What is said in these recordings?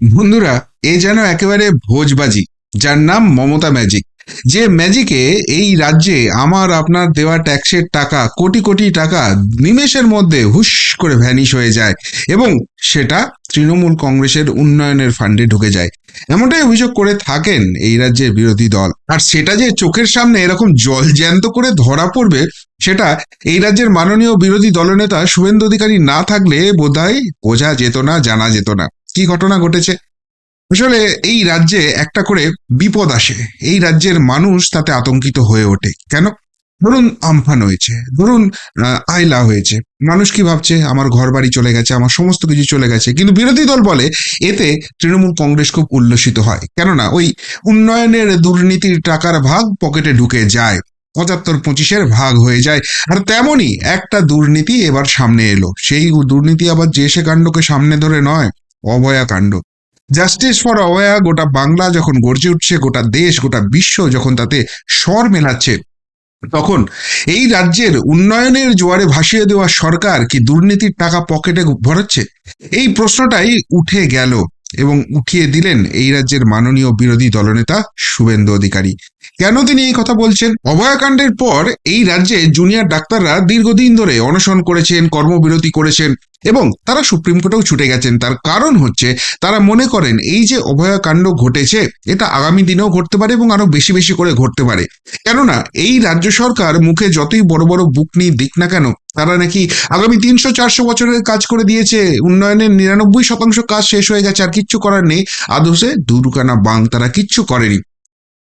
বন্ধুরা, এ যেন একেবারে ভোজবাজি, যার নাম মমতা ম্যাজিক যে ম্যাজিকে এই রাজ্যে আমার, আপনার দেওয়া ট্যাক্সের টাকা, কোটি কোটি টাকা নিমেষের মধ্যে হুশ করে ভ্যানিশ হয়ে যায় এবং সেটা তৃণমূল কংগ্রেসের উন্নয়নের ফান্ডে ঢুকে যায়। এমনটাই অভিযোগ করে থাকেন এই রাজ্যের বিরোধী দল। আর সেটা যে চোখের সামনে এরকম জল জ্যান্ত করে ধরা পড়বে সেটা এই রাজ্যের মাননীয় বিরোধী দলনেতা শুভেন্দু অধিকারী না থাকলে বোধহয় বোঝা যেত না, জানা যেত না। কি ঘটনা ঘটেছে? আসলে এই রাজ্যে একটা করে বিপদ আসে। এই রাজ্যের মানুষ তাতে আতঙ্কিত হয়ে ওঠে। কেন? ধরুন আমফান হয়েছে, ধরুন আইলা হয়েছে। মানুষ কি ভাবছে? আমার ঘর বাড়ি চলে গেছে, আমার সমস্ত কিছু চলে গেছে। কিন্তু বিরোধী দল বলে এতে তৃণমূল কংগ্রেস খুব উল্লসিত হয়। কেননা ওই উন্নয়নের দুর্নীতির টাকার ভাগ পকেটে ঢুকে যায়। পঁচাত্তর পঁচিশের ভাগ হয়ে যায়। আর তেমনই একটা দুর্নীতি এবার সামনে এলো। সেই দুর্নীতি আবার যে সে কাণ্ডকে সামনে ধরে নয় অভয়া কাণ্ড। জাস্টিস ফর অভয়া গোটা বাংলা যখন গর্জে উঠছে, গোটা দেশ, গোটা বিশ্ব যখন তাতে স্বর মেলাচ্ছে, তখন এই রাজ্যের উন্নয়নের জোয়ারে ভাসিয়ে দেওয়া সরকার কি দুর্নীতির টাকা পকেটে ভরাচ্ছে এই প্রশ্নটাই উঠে গেল। এবং উঠিয়ে দিলেন এই রাজ্যের মাননীয় বিরোধী দলনেতা শুভেন্দু অধিকারী। কেন তিনি এই কথা বলছেন? অভয়াকাণ্ডের পর এই রাজ্যে জুনিয়র ডাক্তাররা দীর্ঘদিন ধরে অনশন করেছেন, কর্মবিরতি করেছেন। এবং তারা সুপ্রিম কোর্টেও ছুটে গেছেন। তার কারণ হচ্ছে, তারা মনে করেন এই যে অভয়াকাণ্ড ঘটেছে, এটা আগামী দিনেও ঘটতে পারে এবং আরও বেশি বেশি করে ঘটতে পারে। কেননা, এই রাজ্য সরকার মুখে যতই বড় বড় বুক নিয়ে দিক না কেন, তারা নাকি আগামী তিনশো চারশো বছরের কাজ করে দিয়েছে। উন্নয়নের নিরানব্বই শতাংশ কাজ শেষ হয়ে গেছে, আর কিচ্ছু করার নেই। আদৌসে দুরুকানা বাং তারা কিচ্ছু করেনি।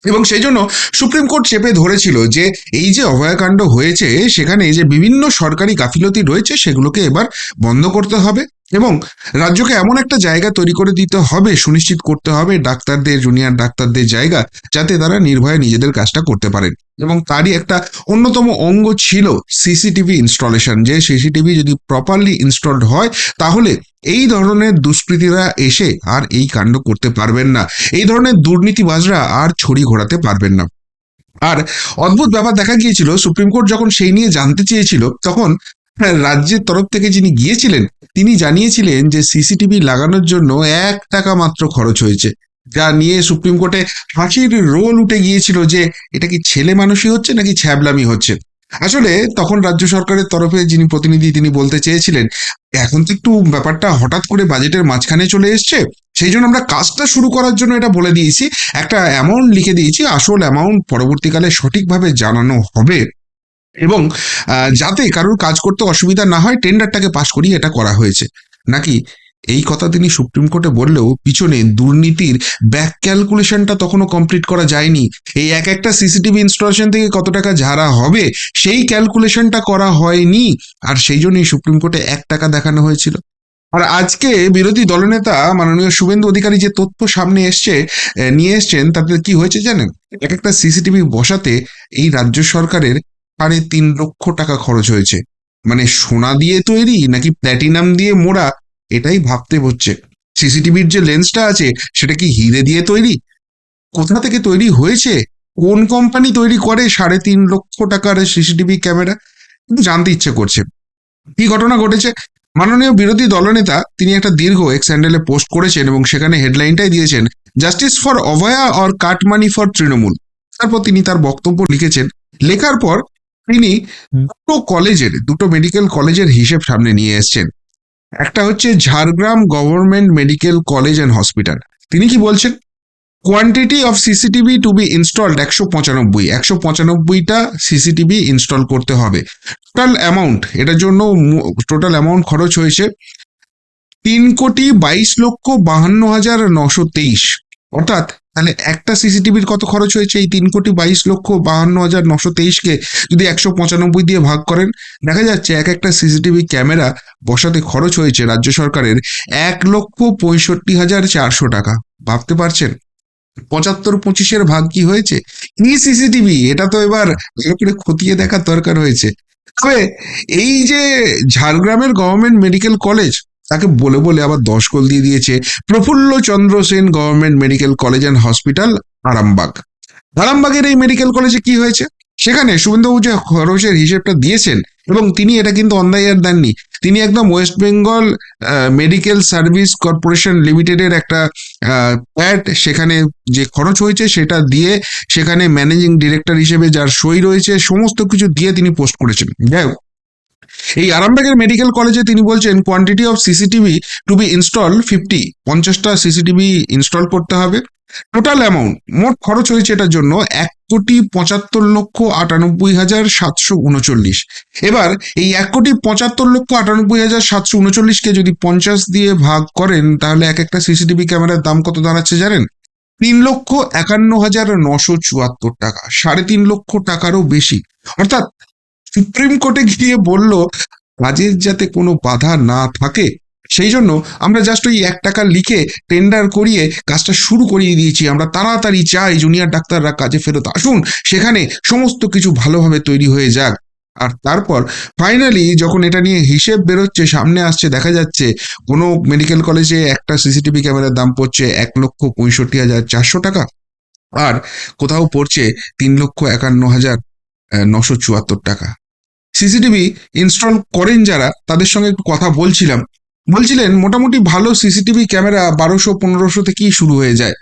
এবং সেই জন্য সুপ্রিম কোর্ট চেপে ধরেছিল যে এই যে অভয়াকাণ্ড হয়েছে, সেখানে এই যে বিভিন্ন সরকারি গাফিলতি রয়েছে, সেগুলোকে এবার বন্ধ করতে হবে এবং রাজ্যকে এমন একটা জায়গা তৈরি করে দিতে হবে, সুনিশ্চিত করতে হবে ডাক্তারদের, জুনিয়র ডাক্তারদের জায়গা, যাতে তারা নির্ভয়ে নিজেদের কাজটা করতে পারেন। এবং তারই একটা অন্যতম অঙ্গ ছিল সিসিটিভি ইনস্টলেশন, যে সিসিটিভি যদি প্রপারলি ইনস্টলড হয়, তাহলে এই ধরনের দুষ্কৃতীরা এসে আর এই কাণ্ড করতে পারবেন না। এই ধরনের দুর্নীতিবাজরা আর ছড়ি ঘোরাতে পারবেন না। আর অদ্ভুত ব্যাপার দেখা গিয়েছিল সুপ্রিম কোর্ট যখন সেই নিয়ে জানতে চেয়েছিল তখন হ্যাঁ, রাজ্যের তরফ থেকে যিনি গিয়েছিলেন তিনি জানিয়েছিলেন যে সিসিটিভি লাগানোর জন্য এক টাকা মাত্র খরচ হয়েছে। যা নিয়ে সুপ্রিম কোর্টে হাসির রোল উঠে গিয়েছিল যে এটা কি ছেলে মানুষই হচ্ছে নাকি ছ্যাবলামি হচ্ছে? আসলে তখন রাজ্য সরকারের তরফে যিনি প্রতিনিধি তিনি বলতে চেয়েছিলেন, এখন তো একটু ব্যাপারটা হঠাৎ করে বাজেটের মাঝখানে চলে এসছে, সেই জন্য আমরা কাজটা শুরু করার জন্য এটা বলে দিয়েছি। একটা অ্যামাউন্ট লিখে দিয়েছি, আসল অ্যামাউন্ট পরবর্তীকালে সঠিকভাবে জানানো হবে। এবং যাতে কারোর কাজ করতে অসুবিধা না হয় টেন্ডারটাকে পাশ করিয়ে এটা করা হয়েছে। নাকি? এই কথা তিনি সুপ্রিম কোর্টে বললেও পিছনে দুর্নীতির ব্যাক ক্যালকুলেশনটা তখনও কমপ্লিট করা যায়নি। এই এক একটা সিসিটিভি ইনস্টলেশন থেকে কত টাকা ঝাড়া হবে, সেই ক্যালকুলেশনটা করা হয়নি। আর সেই জন্যই সুপ্রিম কোর্টে এক টাকা দেখানো হয়েছিল। আর আজকে বিরোধী দলনেতা মাননীয় শুভেন্দু অধিকারী যে তথ্য সামনে এসছে নিয়ে এসছেন, তাতে কি হয়েছে জানেন? এক একটা সিসিটিভি বসাতে এই রাজ্য সরকারের সাড়ে তিন লক্ষ টাকা খরচ হয়েছে। মানে সোনা দিয়ে তৈরি, নাকি প্ল্যাটিনাম দিয়ে মোড়া এটাই ভাবতে হচ্ছে। সিসিটিভির যে লেন্সটা আছে, সেটা কি হিরে দিয়ে তৈরি? কোথা থেকে তৈরি হয়েছে? কোন কোম্পানি তৈরি করে সাড়ে তিন লক্ষ টাকার সিসিটিভি ক্যামেরা? জানতে ইচ্ছে করছে। কি ঘটনা ঘটেছে? মাননীয় বিরোধী দলনেতা, তিনি একটা দীর্ঘ এক্স হ্যান্ডেলে পোস্ট করেছেন এবং সেখানে হেডলাইনটাই দিয়েছেন justice for Abhaya or cut money for Trinamool তারপর তিনি তার বক্তব্য লিখেছেন। লেখার পর তিনি দুটো কলেজের দুটো মেডিকেল কলেজের হিসেব সামনে নিয়ে এসেছেন। একটা হচ্ছে Jhargram government medical college and hospital. তিনি কি বলছেন? Quantity of CCTV to be installed একশো পঁচানব্বই। একশো পঁচানব্বইটা সিসিটিভি ইনস্টল করতে হবে। টোটাল অ্যামাউন্ট এটার জন্য টোটাল অ্যামাউন্ট খরচ হয়েছে তিন কোটি বাইশ লক্ষ বাহান্ন হাজার নশো তেইশ। অর্থাৎ তাহলে একটা সিসিটিভির কত খরচ হয়েছে? এই তিন কোটি বাইশ লক্ষ বাহান্ন হাজার নশো তেইশকে যদি একশো পঁচানব্বই দিয়ে ভাগ করেন, দেখা যাচ্ছে এক একটা সিসিটিভি ক্যামেরা বসাতে খরচ হয়েছে রাজ্য সরকারের এক লক্ষ পঁয়ষট্টি হাজার চারশো টাকা। ভাবতে পারছেন? পঁচাত্তর পঁচিশের ভাগ কি হয়েছে? কি সিসিটিভি, এটা তো এবার ভালো করে খতিয়ে দেখার দরকার হয়েছে। তবে এই যে ঝাড়গ্রামের গভর্নমেন্ট মেডিকেল কলেজ তাকে বলে বলে আবার দশ গোল দিয়ে দিয়েছে Prafulla Chandra Sen government medical college and hospital, Arambagh. আরামবাগের এই মেডিকেল কলেজে কি হয়েছে? সেখানে শুভেন্দুবাবু যে খরচের হিসেবটা দিয়েছেন এবং তিনি এটা কিন্তু অন দ্য ইয়ার দেননি, তিনি একদম West Bengal medical service corporation লিমিটেডের একটা প্যাড সেখানে যে খরচ হয়েছে সেটা দিয়ে সেখানে ম্যানেজিং ডিরেক্টর হিসেবে যার সই রয়েছে, সমস্ত কিছু দিয়ে তিনি পোস্ট করেছেন। যাই হোক এই আরামবাগের মেডিকেল কলেজে তিনি বলছেন quantity of CCTV to be install fifty পঞ্চাশটা সিসিটিভি ইনস্টল করতে হবে। টোটাল অ্যামাউন্ট মোট খরচ হয়েছে এটার জন্য এক কোটি পঁচাত্তর লক্ষ আটানব্বই হাজার সাতশো উনচল্লিশ। এবার এই এক কোটি পঁচাত্তর লক্ষ আটানব্বই হাজার সাতশো উনচল্লিশকে যদি পঞ্চাশ দিয়ে ভাগ করেন, তাহলে এক একটা সিসিটিভি ক্যামেরার দাম কত দাঁড়াচ্ছে জানেন? তিন লক্ষ একান্ন হাজার নশো চুয়াত্তর টাকা, সাড়ে তিন লক্ষ টাকারও বেশি। অর্থাৎ সুপ্রিম কোর্টে গিয়ে বলল, কাজের যাতে কোনো বাধা না থাকে, সেই জন্য আমরা জাস্ট ওই এক টাকা লিখে টেন্ডার করিয়ে কাজটা শুরু করিয়ে দিয়েছি। আমরা তাড়াতাড়ি চাই জুনিয়র ডাক্তাররা কাজে ফেরত আসুন। সেখানে সমস্ত কিছু ভালোভাবে তৈরি হয়ে যাক। আর তারপর ফাইনালি যখন এটা নিয়ে হিসেব বেরোচ্ছে, সামনে আসছে, দেখা যাচ্ছে, কোনো মেডিকেল কলেজে একটা সিসিটিভি ক্যামেরার দাম পড়ছে এক লক্ষ পঁয়ষট্টি হাজার চারশো টাকা আর কোথাও পড়ছে তিন লক্ষ একান্ন হাজার নশো চুয়াত্তর টাকা। সিসিটিভি ইনস্টল করেন যারা, তাদের সঙ্গে একটু কথা বলছিলাম। বলছিলেন, মোটামুটি ভালো সিসিটিভি ক্যামেরা বারোশো, পনেরোশো থেকেই শুরু হয়ে যায়।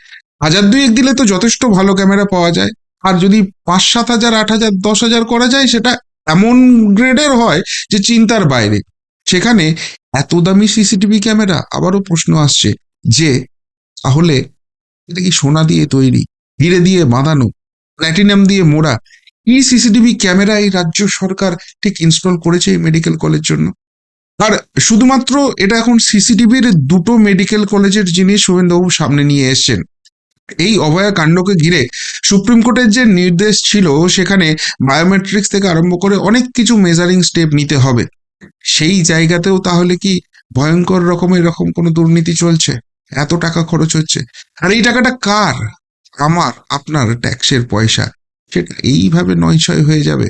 হাজার দুয়েক দিলে তো যথেষ্ট ভালো ক্যামেরা পাওয়া যায়। আর যদি পাঁচ, সাত হাজার, আট হাজার, দশ হাজার করা যায়, সেটা এমন গ্রেডের হয় যে চিন্তার বাইরে। সেখানে, এত দামি সিসিটিভি ক্যামেরা? আবারও প্রশ্ন আসছে, যে, তাহলে এটা কি সোনা দিয়ে তৈরি? হিরে দিয়ে বাঁধানো? প্ল্যাটিনাম দিয়ে মোড়া? কি সিসিটিভি ক্যামেরা এই রাজ্য সরকার ঠিক ইনস্টল করেছে এই মেডিকেল কলেজ জন্য। আর শুধুমাত্র এটা এখন সিসিটিভির দুটো মেডিকেল কলেজের জিনিস শুভেন্দুবাবু সামনে নিয়ে এসছেন, এই অভয়া কাণ্ডকে ঘিরে সুপ্রিম কোর্টের যে নির্দেশ ছিল, সেখানে বায়োমেট্রিক্স থেকে আরম্ভ করে অনেক কিছু মেজারিং স্টেপ নিতে হবে। সেই জায়গাতেও তাহলে কি ভয়ঙ্কর রকমের এরকম কোনো দুর্নীতি চলছে? এত টাকা খরচ হচ্ছে। আর এই টাকাটা কার? আমার, আপনার ট্যাক্সের পয়সা। সেটা এইভাবে নয়ছয় হয়ে যাবে।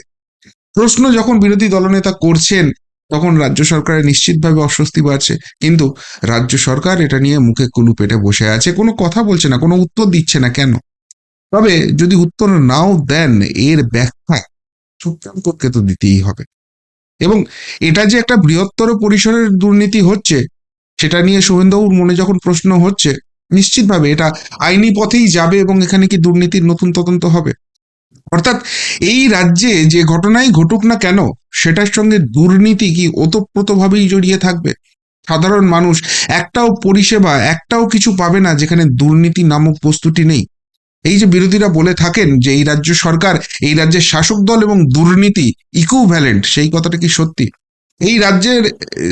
প্রশ্ন যখন বিরোধী দলনেতা করছেন, তখন রাজ্য সরকারের নিশ্চিতভাবে অস্বস্তি বাড়ছে। কিন্তু রাজ্য সরকার এটা নিয়ে মুখে কুলু পেটে বসে আছে, কোনো কথা বলছে না, কোনো উত্তর দিচ্ছে না কেন? তবে যদি উত্তর নাও দেন, এর ব্যাখ্যা সুপ্রিম কোর্টকে তো দিতেই হবে। এবং এটা যে একটা বৃহত্তর পরিসরের দুর্নীতি হচ্ছে, সেটা নিয়ে শুভেন্দুবাবুর মনে যখন প্রশ্ন হচ্ছে, নিশ্চিতভাবে এটা আইনি পথেই যাবে এবং এখানে কি দুর্নীতির নতুন তদন্ত হবে? অর্থাৎ এই রাজ্যে যে ঘটনাই ঘটুক না কেন, সেটার সঙ্গে দুর্নীতি কি ওতপ্রোতভাবেই জড়িয়ে থাকবে? সাধারণ মানুষ একটাও পরিষেবা, একটাও কিছু পাবে না যেখানে দুর্নীতি নামক বস্তুটি নেই। এই যে বিরোধীরা বলে থাকেন যে এই রাজ্য সরকার, এই রাজ্যের শাসক দল এবং দুর্নীতি ইকুভ্যালেন্ট সেই কথাটা কি সত্যি? এই রাজ্যের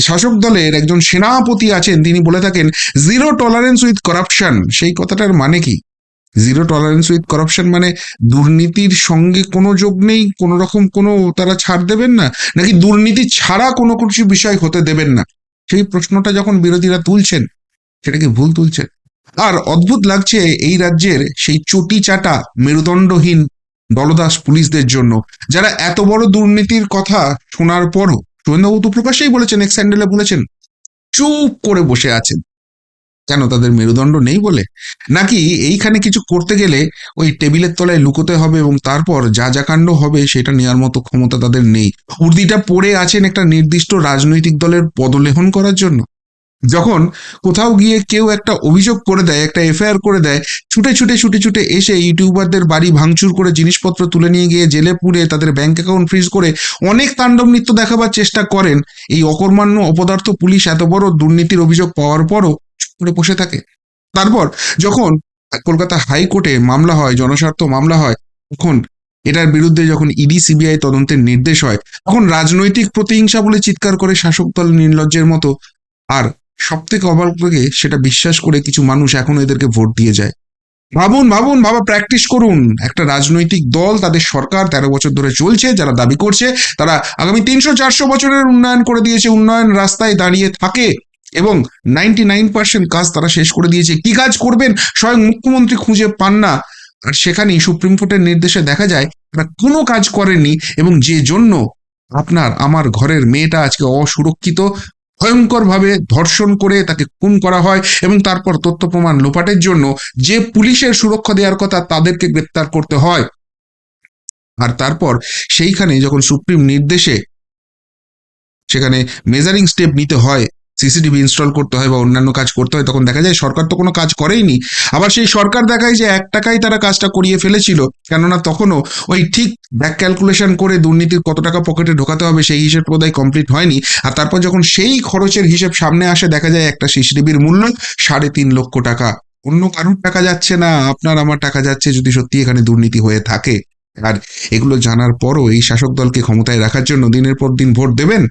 শাসক দলের একজন সেনাপতি আছেন, তিনি বলে থাকেন জিরো টলারেন্স উইথ করাপশন সেই কথাটার মানে কি? জিরো টলারেন্স উইথ করাপশন মানে দুর্নীতির সঙ্গে কোনো যোগ নেই, কোনো রকম কোনো তারা ছাড় দেবেন না, নাকি দুর্নীতি ছাড়া কোনো কিছু বিষয় হতে দেবেন না। সেই প্রশ্নটা যখন বিরোধীরা তুলছেন সেটাকে ভুল তুলছেন? আর অদ্ভুত লাগছে এই রাজ্যের সেই চটি চাটা মেরুদণ্ডহীন দলদাস পুলিশদের জন্য, যারা এত বড় দুর্নীতির কথা শোনার পরও শুভেন্দুবাবু তো প্রকাশ্যেই বলেছেন এক্স হ্যান্ডেলে বলেছেন, চুপ করে বসে আছেন। কেন তাদের মেরুদণ্ড নেই বলে? নাকি এইখানে কিছু করতে গেলে ওই টেবিলের তলায় লুকোতে হবে এবং তারপর যা যা কাণ্ড হবে সেটা নেওয়ার মতো ক্ষমতা তাদের নেই। উর্দিটা পড়ে আছেন একটা নির্দিষ্ট রাজনৈতিক দলের পদলেহন করার জন্য। যখন কোথাও গিয়ে কেউ একটা অভিযোগ করে দেয়, একটা এফআইআর করে দেয়, ছুটে ছুটে ছুটে ছুটে এসে ইউটিউবারদের বাড়ি ভাঙচুর করে জিনিসপত্র তুলে নিয়ে গিয়ে জেলে পুড়ে তাদের ব্যাংক অ্যাকাউন্ট ফ্রিজ করে অনেক তাণ্ডব নৃত্য দেখাবার চেষ্টা করেন, এই অকর্মাণ্য অপদার্থ পুলিশ এত বড় দুর্নীতির অভিযোগ পাওয়ার পরও করে বসে থাকে। তারপর যখন কলকাতা হাইকোর্টে মামলা হয়, জনস্বার্থ মামলা হয়, তখন এটার বিরুদ্ধে যখন ইডি, সিবিআই তদন্তের নির্দেশ হয়, তখন রাজনৈতিক প্রতিহিংসা বলে চিৎকার করে শাসক দল নির্লজ্জের মতো। আর সব থেকে অবাক সেটা বিশ্বাস করে কিছু মানুষ এখনও এদেরকে ভোট দিয়ে যায়। ভাবুন ভাবুন, বাবা প্র্যাকটিস করুন। একটা রাজনৈতিক দল তাদের সরকার তেরো বছর ধরে চলছে, যারা দাবি করছে, তারা আগামী তিনশো চারশো বছরের উন্নয়ন করে দিয়েছে। উন্নয়ন রাস্তায় দাঁড়িয়ে থাকে। এবং নাইনটি নাইন পার্সেন্ট কাজ তারা শেষ করে দিয়েছে। কি কাজ করবেন? স্বয়ং মুখ্যমন্ত্রী খুঁজে পান না। আর সেখানেই সুপ্রিম কোর্টের নির্দেশে দেখা যায়, তারা কোনো কাজ করেননি এবং যে জন্য আপনার, আমার ঘরের মেয়েটা আজকে অসুরক্ষিত, ভয়ঙ্করভাবে ধর্ষণ করে তাকে খুন করা হয় এবং তারপর তথ্য প্রমাণ লোপাটের জন্য যে পুলিশের সুরক্ষা দেওয়ার কথা তাদেরকে গ্রেপ্তার করতে হয়। আর তারপর সেইখানে যখন সুপ্রিম নির্দেশে সেখানে মেজারিং স্টেপ নিতে হয় সিসিটিভি ইনস্টল করতে হয় বা অন্যান্য কাজ করতে হয়, তখন দেখা যায় সরকার তো কোনো কাজ করেইনি। আবার সেই সরকার দেখায় যে এক টাকায় তারা কাজটা করিয়ে ফেলেছিল, কেননা তখনও ওই ঠিক ব্যাক ক্যালকুলেশন করে দুর্নীতির কত টাকা পকেটে ঢোকাতে হবে সেই হিসেব বোধহয় কমপ্লিট হয়নি। আর তারপর যখন সেই খরচের হিসেব সামনে আসে, দেখা যায় একটা সিসিটিভির মূল্য সাড়ে তিন লক্ষ টাকা। অন্য কারোর টাকা যাচ্ছে না, আপনার আমার টাকা যাচ্ছে যদি সত্যি এখানে দুর্নীতি হয়ে থাকে। আর এগুলো জানার পরও এই শাসক দলকে ক্ষমতায় রাখার জন্য দিনের পর দিন ভোট দেবেন?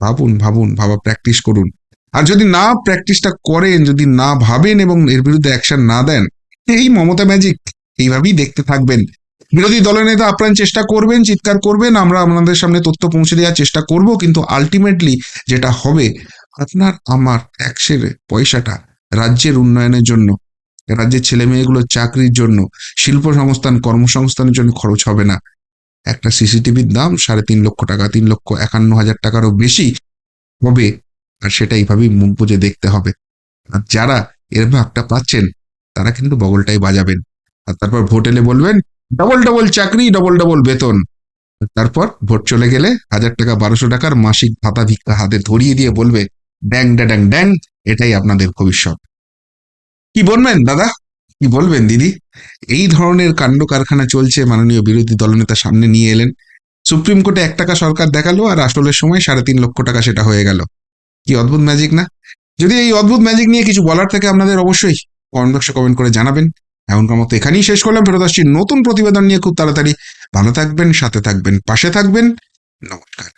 ভাবুন ভাবুন, ভাবা প্র্যাকটিস করুন। আর যদি না প্র্যাকটিসটা করেন, যদি না ভাবেন এবং এর বিরুদ্ধে অ্যাকশন না দেন, এই মমতা ম্যাজিক এইভাবেই দেখতে থাকবেন। বিরোধী দলের নেতা আপ্রাণ চেষ্টা করবেন, চিৎকার করবেন, আমরা আপনাদের সামনে তথ্য পৌঁছে দেওয়ার চেষ্টা করব, কিন্তু আলটিমেটলি যেটা হবে, আপনার, আমার ট্যাক্সের পয়সাটা রাজ্যের উন্নয়নের জন্য, রাজ্যের ছেলে মেয়েগুলোর চাকরির জন্য, শিল্প সংস্থান, কর্মসংস্থানের জন্য খরচ হবে না। একটা সিসিটিভির দাম সাড়ে তিন লক্ষ টাকা, তিন লক্ষ একান্ন হাজার টাকারও বেশি হবে। আর সেটা এইভাবেই মুখ বুঝে দেখতে হবে। আর যারা এর ভাগটা পাচ্ছেন, তারা কিন্তু বগলটাই বাজাবেন। আর তারপর ভোট এলে বলবেন, ডবল ডবল চাকরি, ডবল ডবল বেতন। তারপর ভোট চলে গেলে হাজার টাকা, বারোশো টাকার মাসিক ভাতা ভিক্ষা হাতে ধরিয়ে দিয়ে বলবে ড্যাং ড্যাং ড্যাং, এটাই আপনাদের ভবিষ্যৎ। কি বলবেন, দাদা? কি বলবেন, দিদি? এই ধরনের কাণ্ড কারখানা চলছে, মাননীয় বিরোধী দলনেতা সামনে নিয়ে এলেন। সুপ্রিম কোর্টে এক টাকা সরকার দেখাল আর আসলের সময় সাড়ে তিন লক্ষ টাকা সেটা হয়ে গেল। কি অদ্ভুত ম্যাজিক না? যদি এই অদ্ভুত ম্যাজিক নিয়ে কিছু বলার থাকে আপনাদের অবশ্যই কমেন্ট বক্সে কমেন্ট করে জানাবেন। এমনকার মতো এখানেই শেষ করলাম। ফেরত আসছি নতুন প্রতিবেদন নিয়ে খুব তাড়াতাড়ি। ভালো থাকবেন, সাথে থাকবেন, পাশে থাকবেন। নমস্কার।